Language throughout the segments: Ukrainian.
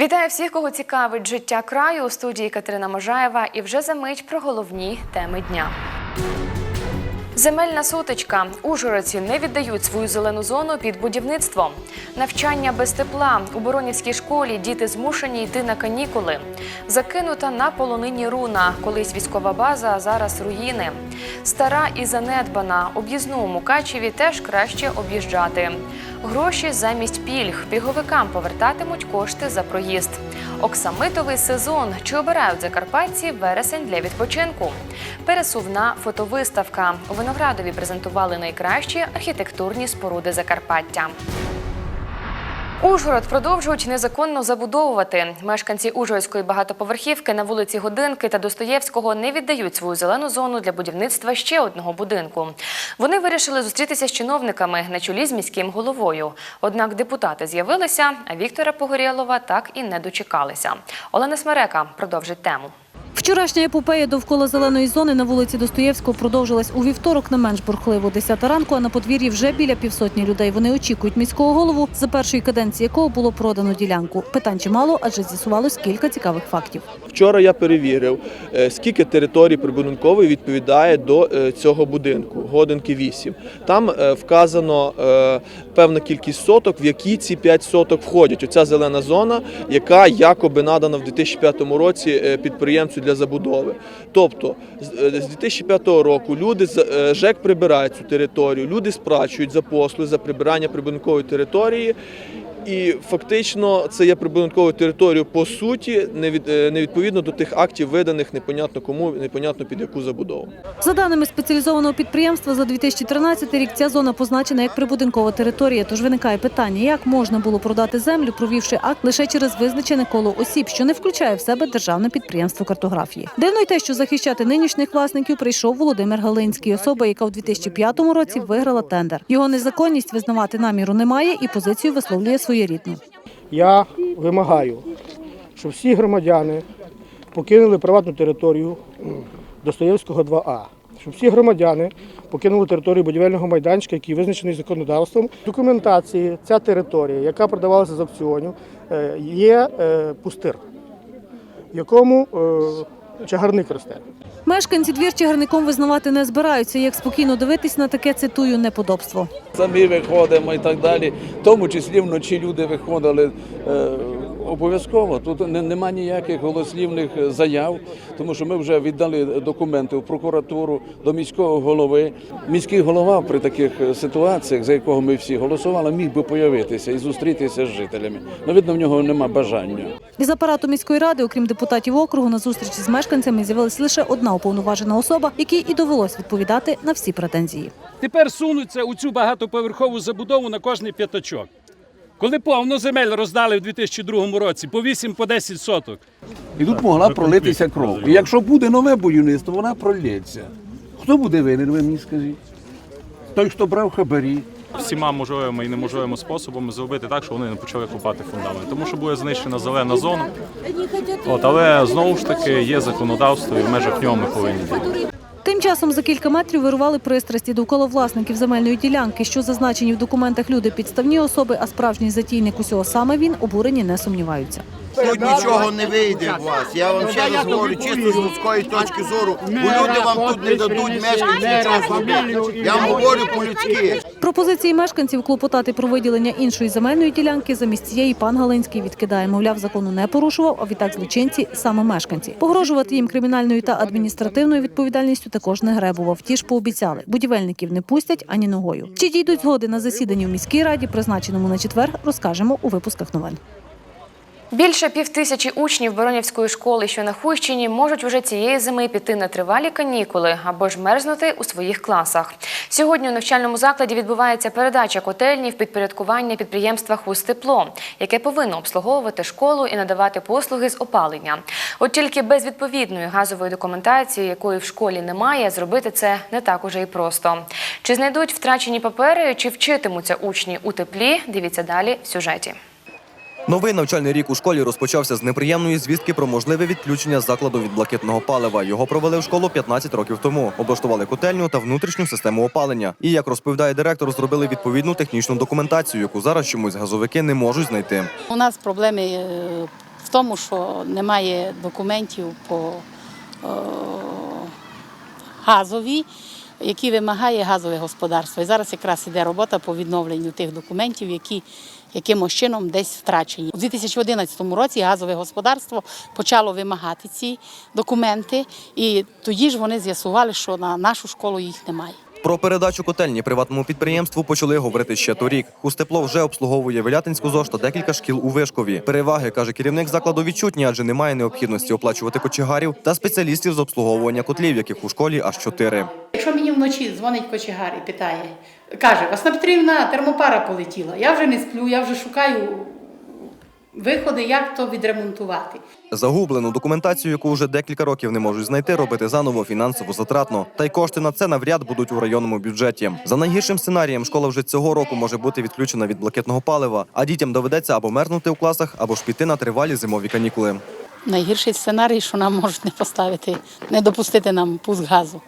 Вітаю всіх, кого цікавить життя краю у студії Катерина Можаєва. І вже за мить про головні теми дня. Земельна сутичка. Ужгородці не віддають свою зелену зону під будівництво. Навчання без тепла. У Боронівській школі діти змушені йти на канікули. Закинута на полонині руна. Колись військова база, а зараз руїни. Стара і занедбана. Об'їзну у Мукачеві теж краще об'їжджати. Гроші замість пільг. Піговикам повертатимуть кошти за проїзд. Оксамитовий сезон. Чи обирають закарпатці вересень для відпочинку? Пересувна фотовиставка. У Виноградові презентували найкращі архітектурні споруди Закарпаття. Ужгород продовжують незаконно забудовувати. Мешканці Ужгородської багатоповерхівки на вулиці Годинки та Достоєвського не віддають свою зелену зону для будівництва ще одного будинку. Вони вирішили зустрітися з чиновниками на чолі з міським головою. Однак депутати з'явилися, а Віктора Погорєлова так і не дочекалися. Олена Смерека продовжить тему. Вчорашня епопея довкола зеленої зони на вулиці Достоєвського продовжилась у вівторок не менш бурхливо. 10 ранку, а на подвір'ї вже біля півсотні людей. Вони очікують міського голову, за першої каденції якого було продано ділянку. Питань чимало, адже з'ясувалось кілька цікавих фактів. Вчора я перевірив, е, скільки територій прибудинкової відповідає до е, цього будинку. Годинки 8. Там е, вказано певна кількість соток, в які ці 5 соток входять. Оця зелена зона, яка якоби надана в 2005 році е, підприємцю для забудови. Тобто з е, з 2005 року люди е, ЖЕК прибирають цю територію, люди сплачують за послуги за прибирання прибудинкової території. І фактично це є прибудинковою територією по суті, не від е, не відповідно до тих актів, виданих непонятно кому, непонятно під яку забудову. За даними спеціалізованого підприємства, за 2013 рік ця зона позначена як прибудинкова територія. Тож виникає питання, як можна було продати землю, провівши акт лише через визначене коло осіб, що не включає в себе державне підприємство картографії. Дивно й те, що захищати нинішніх власників прийшов Володимир Галинський, особа, яка в 2005 році виграла тендер. Його незаконність визнавати наміру немає і позицію висловлює своєрідну. Я вимагаю, щоб всі громадяни покинули приватну територію Достоєвського 2А. Щоб всі громадяни покинули територію будівельного майданчика, який визначений законодавством. Документації ця територія, яка продавалася з аукціонів, е, є е, пустир, в якому е, чагарник росте. Мешканці двір чагарником визнавати не збираються. Як спокійно дивитись на таке цитую неподобство. самі виходимо і так далі. В тому числі вночі люди виходили е, обов'язково. Тут нема ніяких голослівних заяв, тому що ми вже віддали документи в прокуратуру до міського голови. Міський голова при таких ситуаціях, за якого ми всі голосували, міг би появитися і зустрітися з жителями. Ну, видно, в нього нема бажання. Із апарату міської ради, окрім депутатів округу, на зустрічі з мешканцями з'явилася лише одна уповноважена особа, якій і довелось відповідати на всі претензії. Тепер сунуться у цю багатоповерхову забудову на кожний п'ятачок. Коли повно земель роздали в 2002 році по 8 по 10 соток, І тут могла пролитися кров. І якщо буде нове будівництво, вона пролється. Хто буде винен, ви мені скажіть? Той, хто брав хабарі. всіма можливими і неможливими способами зробити так, щоб вони не почали копати фундамент. Тому що буде знищена зелена зона. От, але знову ж таки є законодавство, і в межах нього ми повинні діяти. Тим часом за кілька метрів вирували пристрасті довкола власників земельної ділянки, що зазначені в документах люди підставні особи, а справжній затійник усього саме він обурені не сумніваються. Тут нічого не вийде у вас. Я вам ще раз говорю, чисто з людської точки зору, бо люди вам тут не дадуть мешканці нічого зробити. Я вам говорю по-людськи. Пропозиції мешканців клопотати про виділення іншої земельної ділянки замість цієї пан Галинський відкидає. Мовляв, закону не порушував, а відтак злочинці саме мешканці. Погрожувати їм кримінальною та адміністративною відповідальністю також не гребував. Ті ж пообіцяли, будівельників не пустять ані ногою. Чи дійдуть згоди на засіданні в міській раді, призначеному на четвер, розкажемо у випусках новин. Більше півтисячі учнів Боронівської школи, що на Хуйщині, можуть вже цієї зими піти на тривалі канікули або ж мерзнути у своїх класах. Сьогодні у навчальному закладі відбувається передача котельні в підпорядкування підприємства «Хустепло», яке повинно обслуговувати школу і надавати послуги з опалення. От тільки без відповідної газової документації, якої в школі немає, зробити це не так уже і просто. Чи знайдуть втрачені папери, чи вчитимуться учні у теплі? Дивіться далі в сюжеті. Новий навчальний рік у школі розпочався з неприємної звістки про можливе відключення закладу від блакитного палива. Його провели в школу 15 років тому. Облаштували котельню та внутрішню систему опалення. І як розповідає директор, зробили відповідну технічну документацію, яку зараз чомусь газовики не можуть знайти. У нас проблеми е, в тому, що немає документів по е, газовій, які вимагає газове господарство. І зараз якраз іде робота по відновленню тих документів, які якимось чином десь втрачені. У 2011 році газове господарство почало вимагати ці документи, і тоді ж вони з'ясували, що на нашу школу їх немає. Про передачу котельні приватному підприємству почали говорити ще торік. Хустепло вже обслуговує Велятинську ЗОЖ та декілька шкіл у Вишкові. Переваги, каже керівник закладу, відчутні, адже немає необхідності оплачувати кочегарів та спеціалістів з обслуговування котлів, яких у школі аж чотири. Якщо мені вночі дзвонить кочегар і питає, каже, Васна Петрівна, термопара полетіла. Я вже не сплю, я вже шукаю виходи, як то відремонтувати. Загублену документацію, яку вже декілька років не можуть знайти, робити заново фінансово затратно. Та й кошти на це навряд будуть у районному бюджеті. За найгіршим сценарієм, школа вже цього року може бути відключена від блакитного палива, а дітям доведеться або мерзнути у класах, або ж піти на тривалі зимові канікули. Найгірший сценарій, що нам можуть не поставити, не допустити нам пуск газу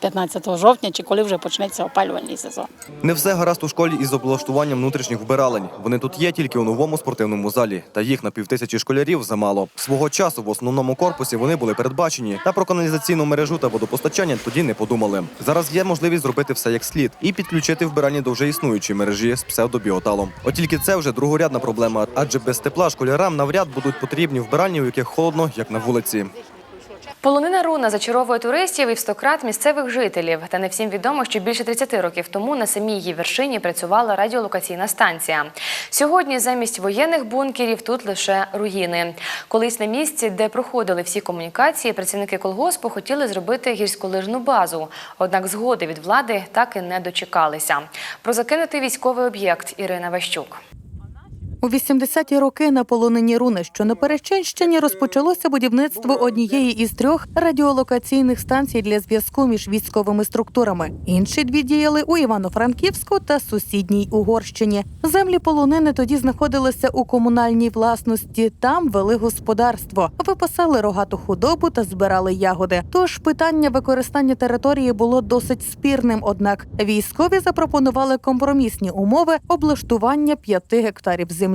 15 жовтня чи коли вже почнеться опалювальний сезон. Не все гаразд у школі із облаштуванням внутрішніх вбиралень. Вони тут є тільки у новому спортивному залі. Та їх на півтисячі школярів замало. Свого часу в основному корпусі вони були передбачені. Та про каналізаційну мережу та водопостачання тоді не подумали. Зараз є можливість зробити все як слід і підключити вбиральні до вже існуючої мережі з псевдобіоталом. От тільки це вже другорядна проблема, адже без тепла школярам навряд будуть потрібні вбиральні, у яких холодно, як на вулиці. Полонина руна зачаровує туристів і в стократ місцевих жителів. Та не всім відомо, що більше 30 років тому на самій її вершині працювала радіолокаційна станція. Сьогодні замість воєнних бункерів тут лише руїни. Колись на місці, де проходили всі комунікації, працівники колгоспу хотіли зробити гірськолижну базу. Однак згоди від влади так і не дочекалися. Про закинутий військовий об'єкт Ірина Ващук. У 80-ті роки на полонині Руни, що на Перечинщині, розпочалося будівництво однієї із трьох радіолокаційних станцій для зв'язку між військовими структурами. Інші дві діяли у Івано-Франківську та сусідній Угорщині. Землі полонини тоді знаходилися у комунальній власності. Там вели господарство, випасали рогату худобу та збирали ягоди. Тож питання використання території було досить спірним. Однак військові запропонували компромісні умови облаштування п'яти гектарів землі.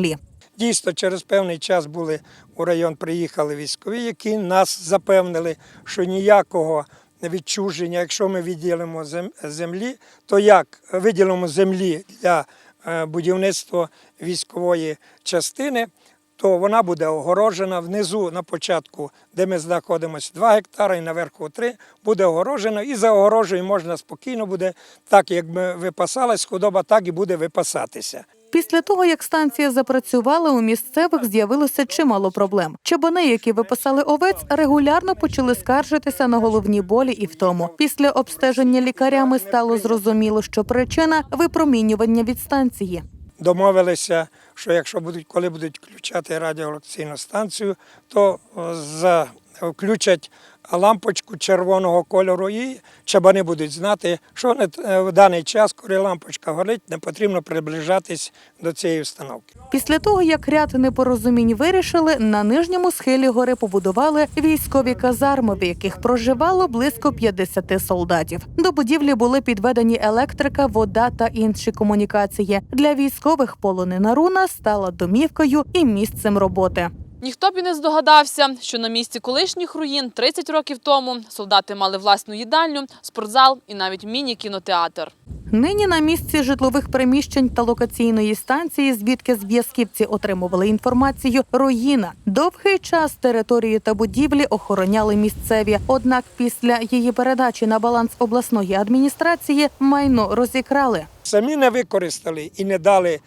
Дійсно, через певний час були у район приїхали військові, які нас запевнили, що ніякого відчуження, якщо ми відділимо землі, то як виділимо землі для е, будівництва військової частини, то вона буде огорожена внизу на початку, де ми знаходимося, 2 гектари, і наверху 3, буде огорожено, і за огорожею можна спокійно буде, так як ми випасалась худоба, так і буде випасатися. Після того, як станція запрацювала, у місцевих з'явилося чимало проблем. Чабани, які випасали овець, регулярно почали скаржитися на головні болі і втому. Після обстеження лікарями стало зрозуміло, що причина випромінювання від станції. домовилися, що якщо будуть, коли будуть включати радіолокаційну станцію, то за, включать лампочку червоного кольору і чабани будуть знати, що не- е, в даний час, коли лампочка горить, не потрібно приближатись до цієї установки. Після того, як ряд непорозумінь вирішили, на нижньому схилі гори побудували військові казарми, в яких проживало близько 50 солдатів. До будівлі були підведені електрика, вода та інші комунікації. Для військових полонина руна стала домівкою і місцем роботи. Ніхто б і не здогадався, що на місці колишніх руїн 30 років тому солдати мали власну їдальню, спортзал і навіть міні-кінотеатр. Нині на місці житлових приміщень та локаційної станції, звідки зв'язківці отримували інформацію, руїна. Довгий час територію та будівлі охороняли місцеві. Однак після її передачі на баланс обласної адміністрації майно розікрали. Самі не використали і не дали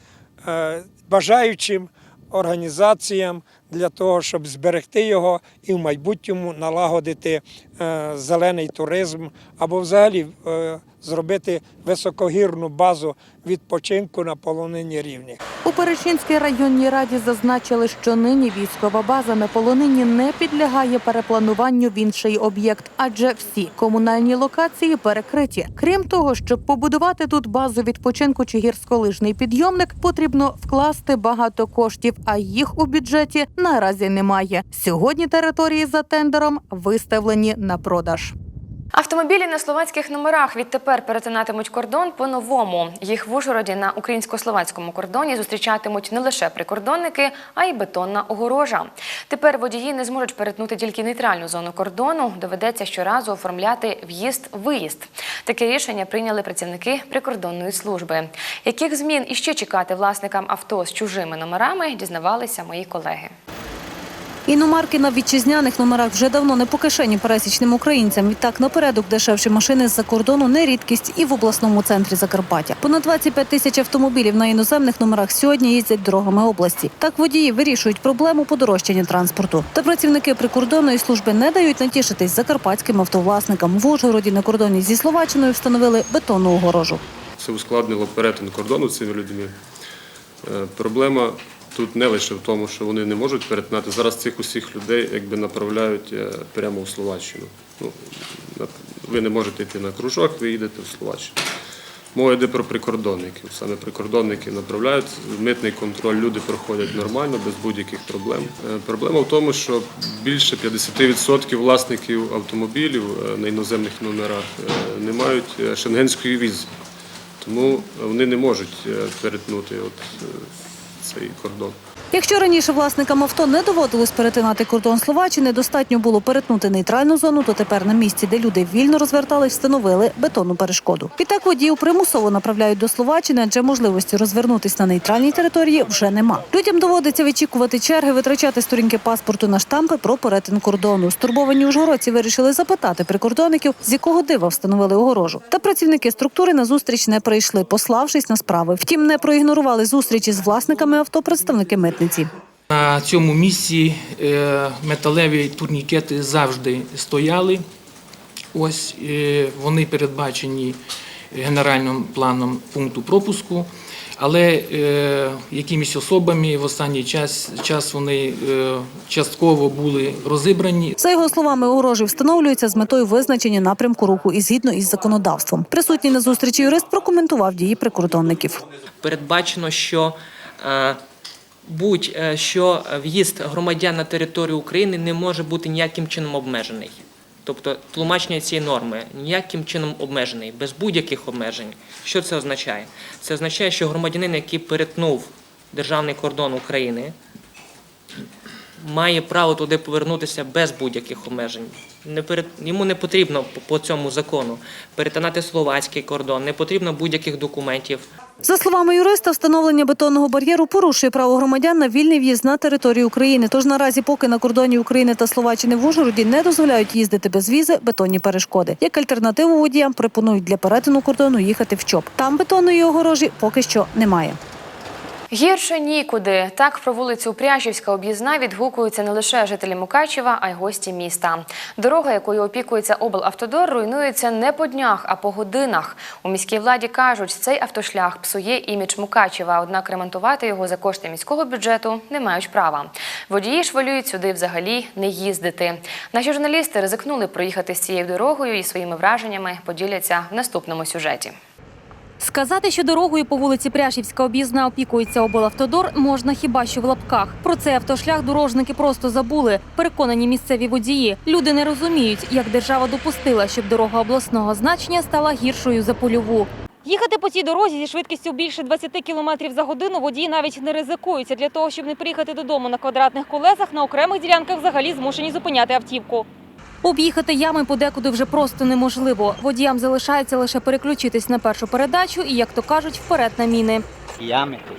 е, бажаючим організаціям для того, щоб зберегти його і в майбутньому налагодити зелений туризм або взагалі е, зробити високогірну базу відпочинку на полонині рівні. У Перечинській районній раді зазначили, що нині військова база на полонині не підлягає переплануванню в інший об'єкт, адже всі комунальні локації перекриті. Крім того, щоб побудувати тут базу відпочинку чи гірськолижний підйомник, потрібно вкласти багато коштів, а їх у бюджеті наразі немає. Сьогодні території за тендером виставлені на продаж. Автомобілі на словацьких номерах відтепер перетинатимуть кордон по-новому. Їх в Ужгороді на українсько-словацькому кордоні зустрічатимуть не лише прикордонники, а й бетонна огорожа. Тепер водії не зможуть перетнути тільки нейтральну зону кордону. Доведеться щоразу оформляти в'їзд-виїзд. Таке рішення прийняли працівники прикордонної служби. Яких змін іще чекати власникам авто з чужими номерами, дізнавалися мої колеги. Іномарки на вітчизняних номерах вже давно не по кишені пересічним українцям. Відтак напередок дешевші машини з-за кордону не рідкість і в обласному центрі Закарпаття. Понад 25 тисяч автомобілів на іноземних номерах сьогодні їздять дорогами області. Так водії вирішують проблему подорожчання транспорту. Та працівники прикордонної служби не дають натішитись закарпатським автовласникам. В Ужгороді на кордоні зі Словаччиною встановили бетонну огорожу. Це ускладнило перетин кордону цими людьми. Е, Проблема тут не лише в тому, що вони не можуть перетинати. Зараз цих усіх людей якби направляють е, прямо у Словаччину. Ну, ви не можете йти на кружок, ви їдете в Словаччину. Мова йде про прикордонників. Саме прикордонники направляють митний контроль. Люди проходять нормально, без будь-яких проблем. Е, Проблема в тому, що більше 50% власників автомобілів е, на іноземних номерах не мають шенгенської візи. Тому вони не можуть перетнути от цей кордон. Якщо раніше власникам авто не доводилось перетинати кордон Словаччини, достатньо було перетнути нейтральну зону, то тепер на місці, де люди вільно розвертались, встановили бетонну перешкоду. Відтак водіїв примусово направляють до Словаччини, адже можливості розвернутись на нейтральній території вже нема. Людям доводиться вичікувати черги, витрачати сторінки паспорту на штампи про перетин кордону. Стурбовані ужгородці вирішили запитати прикордонників, з якого дива встановили огорожу. Та працівники структури на зустріч не прийшли, пославшись на справи. Втім, не проігнорували зустрічі з власниками авто представники митниці. На цьому місці е, металеві турнікети завжди стояли. Ось е, вони передбачені генеральним планом пункту пропуску, але е, якимись особами в останній час, час вони е, частково були розібрані. За його словами, огорожі встановлюються з метою визначення напрямку руху і згідно із законодавством. Присутній на зустрічі юрист прокоментував дії прикордонників. передбачено, що е, будь-що в'їзд громадян на територію України не може бути ніяким чином обмежений. Тобто тлумачення цієї норми ніяким чином обмежений, без будь-яких обмежень. Що це означає? Це означає, що громадянин, який перетнув державний кордон України, має право туди повернутися без будь-яких обмежень. Не перед... Йому не потрібно по- цьому закону перетинати словацький кордон, не потрібно будь-яких документів. За словами юриста, встановлення бетонного бар'єру порушує право громадян на вільний в'їзд на територію України. Тож наразі, поки на кордоні України та Словаччини в Ужгороді не дозволяють їздити без візи бетонні перешкоди. Як альтернативу водіям пропонують для перетину кордону їхати в ЧОП. Там бетонної огорожі поки що немає. Гірше нікуди. Так про вулицю Пряжівська об'їзна відгукуються не лише жителі Мукачева, а й гості міста. Дорога, якою опікується облавтодор, руйнується не по днях, а по годинах. У міській владі кажуть, цей автошлях псує імідж Мукачева, однак ремонтувати його за кошти міського бюджету не мають права. Водії ж сюди взагалі не їздити. Наші журналісти ризикнули проїхати з цією дорогою і своїми враженнями поділяться в наступному сюжеті. Сказати, що дорогою по вулиці Пряшівська об'їзна опікується облавтодор, можна хіба що в лапках. Про цей автошлях дорожники просто забули. Переконані місцеві водії. Люди не розуміють, як держава допустила, щоб дорога обласного значення стала гіршою за польову. Їхати по цій дорозі зі швидкістю більше 20 км за годину водії навіть не ризикуються. Для того, щоб не приїхати додому на квадратних колесах, на окремих ділянках взагалі змушені зупиняти автівку. Об'їхати ями подекуди вже просто неможливо. Водіям залишається лише переключитись на першу передачу і, як то кажуть, вперед на міни. ями тут,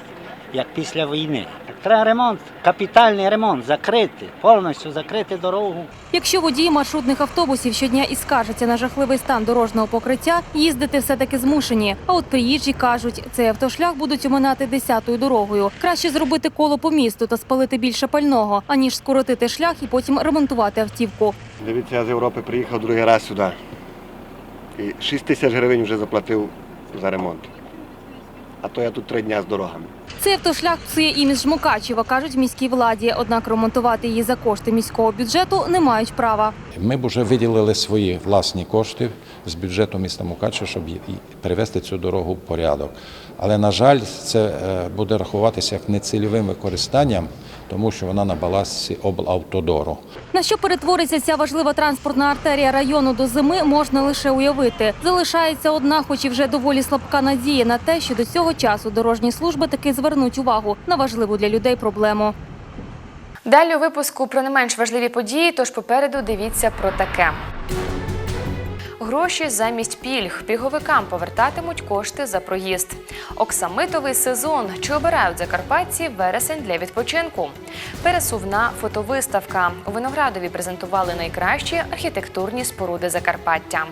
як після війни. Треба ремонт, капітальний ремонт, закрити, повністю закрити дорогу. Якщо водії маршрутних автобусів щодня і скаржаться на жахливий стан дорожнього покриття, їздити все-таки змушені. А от приїжджі кажуть, цей автошлях будуть оминати десятою дорогою. Краще зробити коло по місту та спалити більше пального, аніж скоротити шлях і потім ремонтувати автівку. Дивіться, я з Європи приїхав другий раз сюди. І 6 тисяч гривень вже заплатив за ремонт. А то я тут три дня з дорогами. Цей автошлях псує імідж Мукачева, кажуть в міській владі. Однак ремонтувати її за кошти міського бюджету не мають права. Ми б вже виділили свої власні кошти з бюджету міста Мукачева, щоб привести цю дорогу в порядок. Але, на жаль, це е, буде рахуватися як нецільовим використанням, тому що вона на балансі облавтодору. На що перетвориться ця важлива транспортна артерія району до зими, можна лише уявити. Залишається одна, хоч і вже доволі слабка надія на те, що до цього часу дорожні служби таки звернуть увагу на важливу для людей проблему. Далі у випуску про не менш важливі події, тож попереду дивіться про таке. Гроші замість пільг. піговикам повертатимуть кошти за проїзд. Оксамитовий сезон. Чи обирають закарпатці вересень для відпочинку? Пересувна фотовиставка. У Виноградові презентували найкращі архітектурні споруди Закарпаття.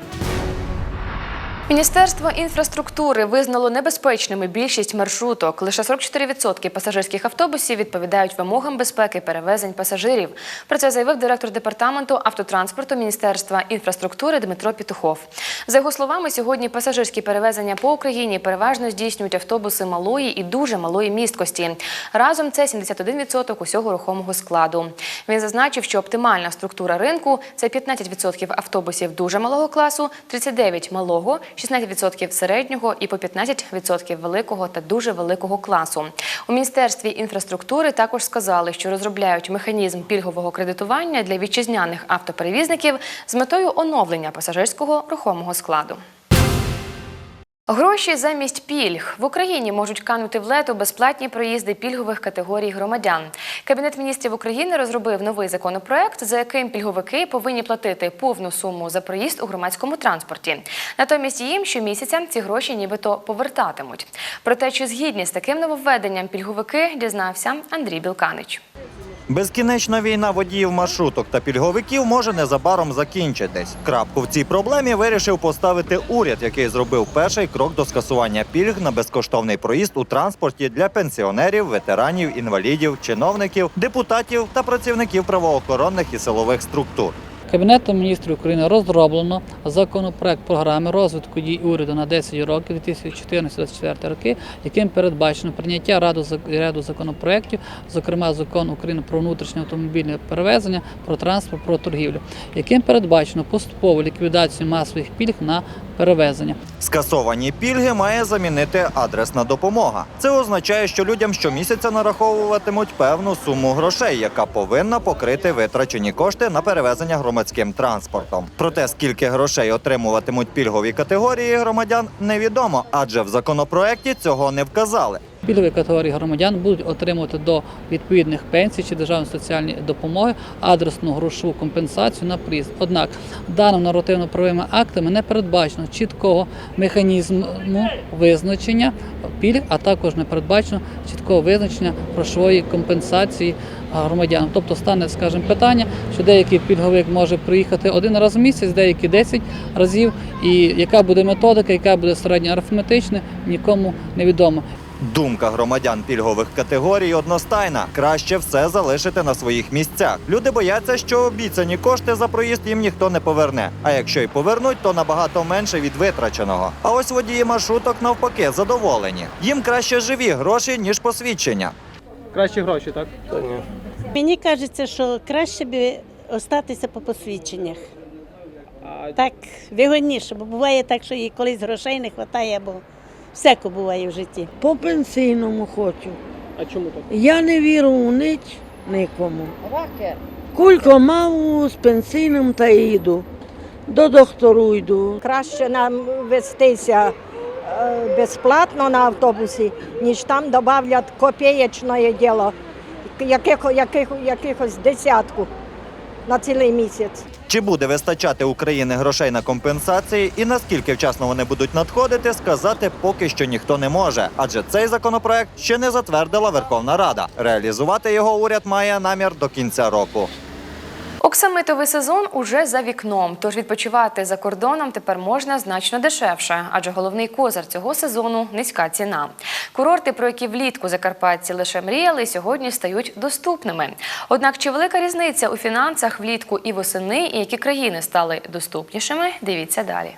Міністерство інфраструктури визнало небезпечними більшість маршруток. Лише 44% пасажирських автобусів відповідають вимогам безпеки перевезень пасажирів. Про це заявив директор департаменту автотранспорту Міністерства інфраструктури Дмитро Пітухов. За його словами, сьогодні пасажирські перевезення по Україні переважно здійснюють автобуси малої і дуже малої місткості. Разом це 71% усього рухомого складу. Він зазначив, що оптимальна структура ринку це 15% автобусів дуже малого класу, 39% малого, 16% середнього і по 15% великого та дуже великого класу. У міністерстві інфраструктури також сказали, що розробляють механізм пільгового кредитування для вітчизняних автоперевізників з метою оновлення пасажирського рухомого складу. Гроші замість пільг в Україні можуть канути в лету безплатні проїзди пільгових категорій громадян. Кабінет міністрів України розробив новий законопроект, за яким пільговики повинні платити повну суму за проїзд у громадському транспорті. Натомість їм щомісяця ці гроші нібито повертатимуть. Про те, чи згідні з таким нововведенням пільговики, дізнався Андрій Білканич. Безкінечна війна водіїв маршруток та пільговиків може незабаром закінчитись. Крапку в цій проблемі вирішив поставити уряд, який зробив перший крок до скасування пільг на безкоштовний проїзд у транспорті для пенсіонерів, ветеранів, інвалідів, чиновників, депутатів та працівників правоохоронних і силових структур. Кабінетом міністрів України розроблено законопроект програми розвитку дій уряду на 10 років 2014-2024 роки, яким передбачено прийняття раду ряду законопроєктів, зокрема закон України про внутрішнє автомобільне перевезення, про транспорт, про торгівлю, яким передбачено поступову ліквідацію масових пільг на перевезення. Скасовані пільги має замінити адресна допомога. Це означає, що людям щомісяця нараховуватимуть певну суму грошей, яка повинна покрити витрачені кошти на перевезення громадським транспортом. Проте скільки грошей отримуватимуть пільгові категорії громадян, невідомо, адже в законопроекті цього не вказали. Пільгові категорії громадян будуть отримувати до відповідних пенсій чи державної соціальної допомоги адресну грошову компенсацію на приїзд. Однак даними нормативно-правовими актами не передбачено чіткого механізму визначення пільг, а також не передбачено чіткого визначення грошової компенсації громадян. Тобто стане, скажімо, питання, що деякий пільговик може приїхати один раз в місяць, деякі 10 разів. І яка буде методика, яка буде середньо арифметична, нікому не відомо. Думка громадян пільгових категорій одностайна. Краще все залишити на своїх місцях. Люди бояться, що обіцяні кошти за проїзд їм ніхто не поверне. А якщо й повернуть, то набагато менше від витраченого. А ось водії маршруток навпаки задоволені. Їм краще живі гроші ніж посвідчення. Кращі гроші, так? Мені кажеться, що краще би остатися по посвідченнях. Так вигодніше, бо буває так, що і колись грошей не вистачає, бо всяко буває в житті. По пенсійному хочу. А чому так? Я не вірю у ніч нікому. Кулько мав з пенсійним та їду. До доктору йду. Краще нам вестися е, безплатно на автобусі, ніж там додавлять копієчне діло, яких, яких, якихось десятку на цілий місяць. Чи буде вистачати України грошей на компенсації і наскільки вчасно вони будуть надходити, сказати поки що ніхто не може, адже цей законопроект ще не затвердила Верховна Рада. Реалізувати його уряд має намір до кінця року. Оксамитовий сезон уже за вікном, тож відпочивати за кордоном тепер можна значно дешевше, адже головний козир цього сезону низька ціна. Курорти, про які влітку закарпатці лише мріяли, сьогодні стають доступними. Однак чи велика різниця у фінансах влітку і восени, і які країни стали доступнішими? Дивіться далі.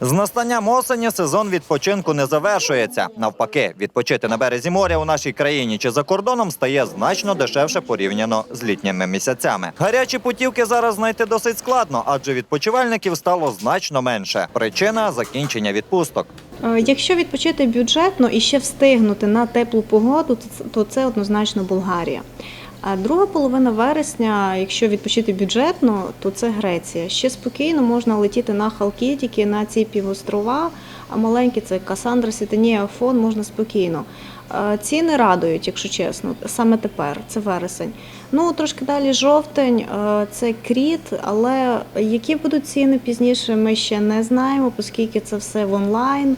З настанням осені сезон відпочинку не завершується. Навпаки, відпочити на березі моря у нашій країні чи за кордоном стає значно дешевше порівняно з літніми місяцями. Гарячі путівки зараз знайти досить складно, адже відпочивальників стало значно менше. Причина закінчення відпусток. Е, Якщо відпочити бюджетно і ще встигнути на теплу погоду, то це однозначно Болгарія. А друга половина вересня, якщо відпочити бюджетно, то це Греція. Ще спокійно можна летіти на Халкідіки, на ці півострова, а маленькі це Касандра, Сітанія, Афон, можна спокійно. Ціни радують, якщо чесно, саме тепер, це вересень. Ну, трошки далі жовтень, це кріт, але які будуть ціни пізніше, ми ще не знаємо, оскільки це все в онлайн.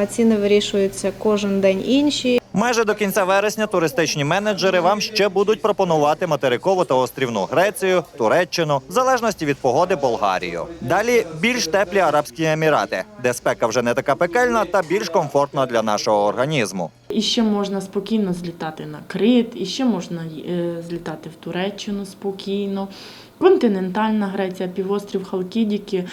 Е, Ціни вирішуються кожен день інші. Майже до кінця вересня туристичні менеджери вам ще будуть пропонувати материкову та острівну Грецію, Туреччину, в залежності від погоди Болгарію. Далі більш теплі Арабські Емірати, де спека вже не така пекельна та більш комфортна для нашого організму. І ще можна спокійно злітати на Крит, і ще можна е, злітати в Туреччину спокійно. Континентальна Греція, півострів Халкідіки,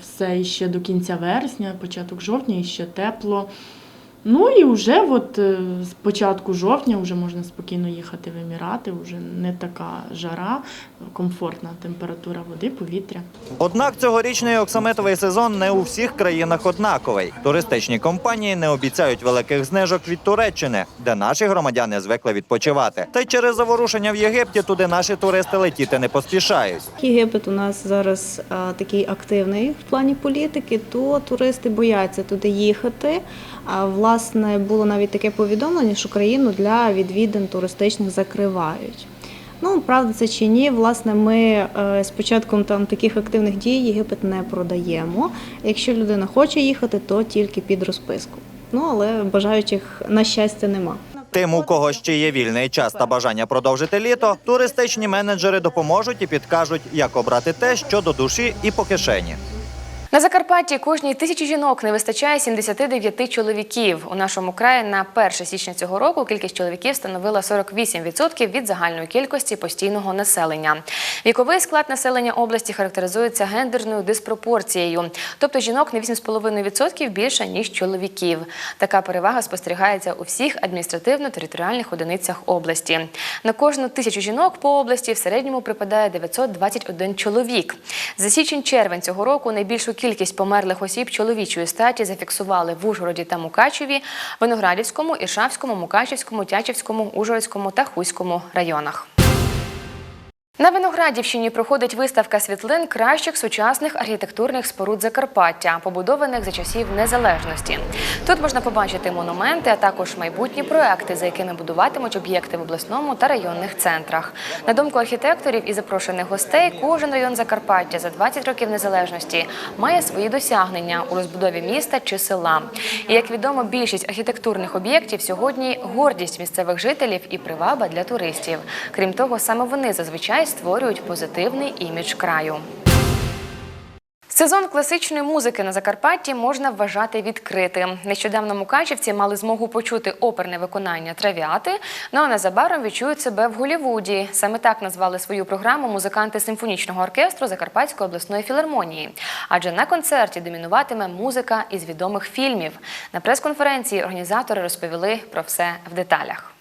все ще до кінця вересня, початок жовтня, і ще тепло. Ну і вже от е, з початку жовтня вже можна спокійно їхати в Емірати, вже не така жара, комфортна температура води, повітря. Однак цьогорічний оксамитовий сезон не у всіх країнах однаковий. Туристичні компанії не обіцяють великих знижок від Туреччини, де наші громадяни звикли відпочивати. Та й через заворушення в Єгипті туди наші туристи летіти не поспішають. Єгипет у нас зараз а, такий активний в плані політики, то туристи бояться туди їхати. А власне було навіть таке повідомлення, що країну для відвідин туристичних закривають. Ну, правда, це чи ні, власне, ми е, з початком там таких активних дій Єгипет не продаємо. Якщо людина хоче їхати, то тільки під розписку. Ну але бажаючих на щастя нема. Тим, у кого ще є вільний час та бажання продовжити літо, туристичні менеджери допоможуть і підкажуть, як обрати те, що до душі і по кишені. На Закарпатті кожній тисячі жінок не вистачає 79 чоловіків. У нашому краї на 1 січня цього року кількість чоловіків становила 48% від загальної кількості постійного населення. Віковий склад населення області характеризується гендерною диспропорцією, тобто жінок на 8,5% більше ніж чоловіків. Така перевага спостерігається у всіх адміністративно-територіальних одиницях області. На кожну тисячу жінок по області в середньому припадає 921 чоловік. За січень-червень цього року найбільшу кількість померлих осіб чоловічої статі зафіксували в Ужгороді та Мукачеві, Виноградівському, Іршавському, Мукачевському, Тячівському, Ужгородському та Хуському районах. На Виноградівщині проходить виставка світлин кращих сучасних архітектурних споруд Закарпаття, побудованих за часів незалежності. Тут можна побачити монументи, а також майбутні проекти, за якими будуватимуть об'єкти в обласному та районних центрах. На думку архітекторів і запрошених гостей, кожен район Закарпаття за 20 років незалежності має свої досягнення у розбудові міста чи села. І як відомо, більшість архітектурних об'єктів сьогодні гордість місцевих жителів і приваба для туристів. Крім того, саме вони зазвичай створюють позитивний імідж краю. Сезон класичної музики на Закарпатті можна вважати відкритим. Нещодавно мукачівці мали змогу почути оперне виконання травіати, ну а незабаром відчують себе в Голівуді. Саме так назвали свою програму музиканти симфонічного оркестру Закарпатської обласної філармонії. Адже на концерті домінуватиме музика із відомих фільмів. На прес-конференції організатори розповіли про все в деталях.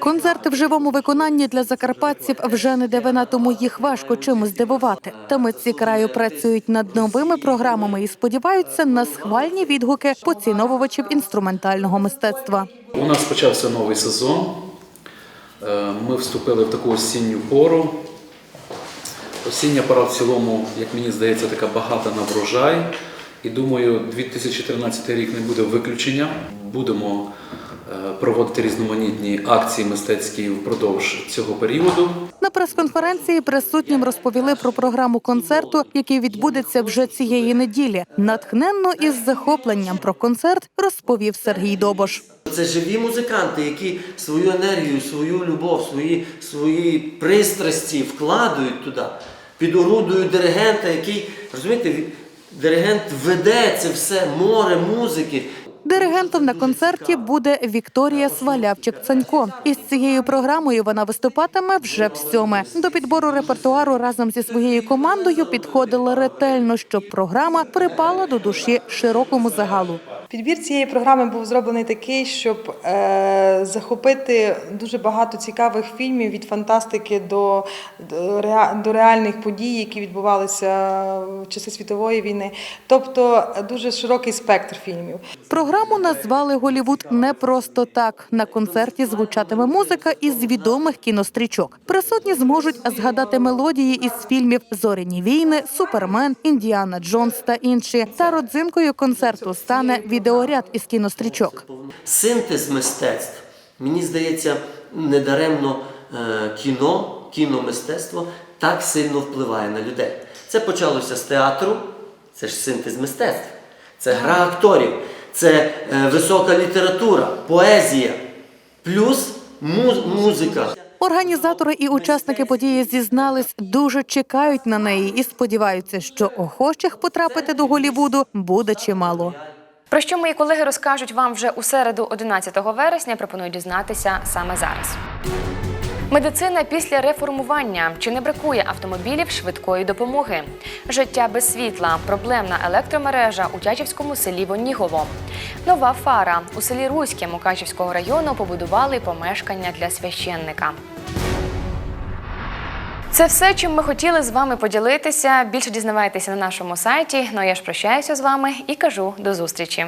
Концерти в живому виконанні для закарпатців вже не дивина, тому їх важко чимось здивувати. Та митці краю працюють над новими програмами і сподіваються на схвальні відгуки поціновувачів інструментального мистецтва. У нас почався новий сезон. Е, Ми вступили в таку осінню пору. Осіння пора в цілому, як мені здається, така багата на врожай. І думаю, 2013 рік не буде виключенням. Будемо проводити різноманітні акції мистецькі впродовж цього періоду. На прес-конференції присутнім розповіли про програму концерту, який відбудеться вже цієї неділі. Натхненно і з захопленням про концерт розповів Сергій Добош. Це живі музиканти, які свою енергію, свою любов, свої, свої пристрасті вкладають туди, під орудою диригента, який, розумієте, диригент веде це все море музики. Диригентом на концерті буде Вікторія Свалявчик-Цанько. Із цією програмою вона виступатиме вже в сьоме. До підбору репертуару разом зі своєю командою підходила ретельно, щоб програма припала до душі широкому загалу. Підбір цієї програми був зроблений такий, щоб е, захопити дуже багато цікавих фільмів від фантастики до, до, реа- до реальних подій, які відбувалися в часи світової війни. Тобто е, дуже широкий спектр фільмів. Програму назвали Голівуд не просто так. На концерті звучатиме музика із відомих кінострічок. Присутні зможуть згадати мелодії із фільмів Зоряні війни, Супермен, Індіана Джонс та інші. Та родзинкою концерту стане відеоряд із кінострічок. Синтез мистецтв, мені здається, недаремно е, кіно, кіномистецтво так сильно впливає на людей. Це почалося з театру, це ж синтез мистецтв, це гра акторів, це е, висока література, поезія, плюс музика. Організатори і учасники події зізнались, дуже чекають на неї і сподіваються, що охочих потрапити до Голівуду буде чимало. Про що мої колеги розкажуть вам вже у середу, 11 вересня. Пропоную дізнатися саме зараз. Медицина після реформування чи не бракує автомобілів швидкої допомоги? Життя без світла, проблемна електромережа у Тячівському селі Вонігово. Нова фара у селі Руське Мукачівського району побудували помешкання для священника. Це все, чим ми хотіли з вами поділитися. Більше дізнавайтеся на нашому сайті. Ну а я ж прощаюся з вами і кажу до зустрічі.